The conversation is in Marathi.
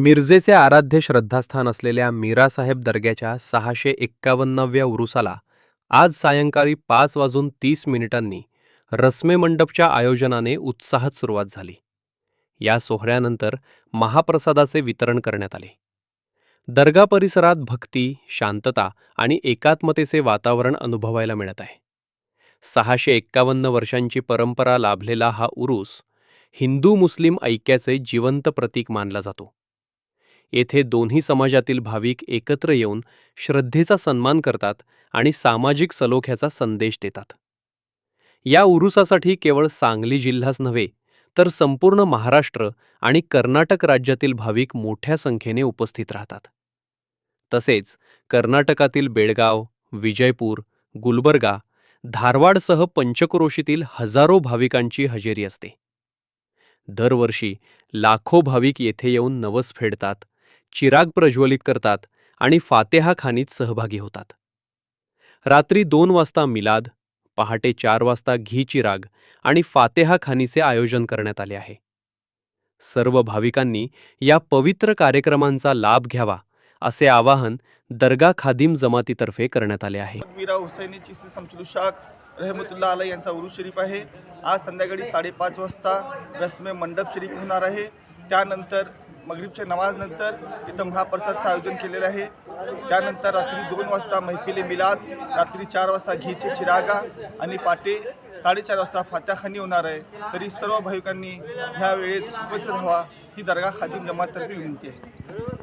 मिरजेचे आराध्य श्रद्धास्थान असलेल्या मीरासाहेब दर्ग्याच्या सहाशे एक्कावन्नाव्या उरुसाला आज सायंकाळी पाच वाजून तीस मिनिटांनी रस्मे मंडपच्या आयोजनाने उत्साहात सुरुवात झाली. या सोहळ्यानंतर महाप्रसादाचे वितरण करण्यात आले. दर्गा परिसरात भक्ती शांतता आणि एकात्मतेचे वातावरण अनुभवायला मिळत आहे. सहाशे एक्कावन्न वर्षांची परंपरा लाभलेला हा उरूस हिंदू मुस्लिम ऐक्याचे जिवंत प्रतीक मानला जातो. येथे दोन्ही समाजातील भाविक एकत्र येऊन श्रद्धेचा सन्मान करतात आणि सामाजिक सलोख्याचा संदेश देतात. या उरुसासाठी केवळ सांगली जिल्हाच नव्हे तर संपूर्ण महाराष्ट्र आणि कर्नाटक राज्यातील भाविक मोठ्या संख्येने उपस्थित राहतात. तसेच कर्नाटकातील बेळगाव विजयपूर गुलबर्गा धारवाडसह पंचक्रोशीतील हजारो भाविकांची हजेरी असते. दरवर्षी लाखो भाविक येथे येऊन नवस फेडतात चिराग प्रज्वलित करतात आणि फातेहा खानीत सहभागी होतात. रात्री दोन वाजता मिलाद पहाटे चार वाजता घी चिराग आणि फातेहा खानीचे आयोजन करण्यात आले आहे. सर्व भाविकांनी या पवित्र कार्यक्रमांचा लाभ घ्यावा असे आवाहन दर्गा खादिम जमातीतर्फे करण्यात आले आहे. मीरा हुसैनी रहमतुल्ला आला यांचा उरुस शरीफ आहे. आज संध्याकाळी साडेपाच वाजता रस्मे मंडप शरीफ होणार आहे. त्यानंतर मगरीबच्या नमाजनंतर इथं महाप्रसादचं आयोजन केलेलं आहे. त्यानंतर रात्री दोन वाजता मैफिले मिलाद रात्री चार वाजता घीचे चिरागा आणि पाटे साडेचार वाजता फात्याखानी होणार आहे. तरी सर्व भाविकांनी ह्या वेळेत उपस्थित व्हावा ही दर्गा खादिम जमातर्फे विनंती आहे.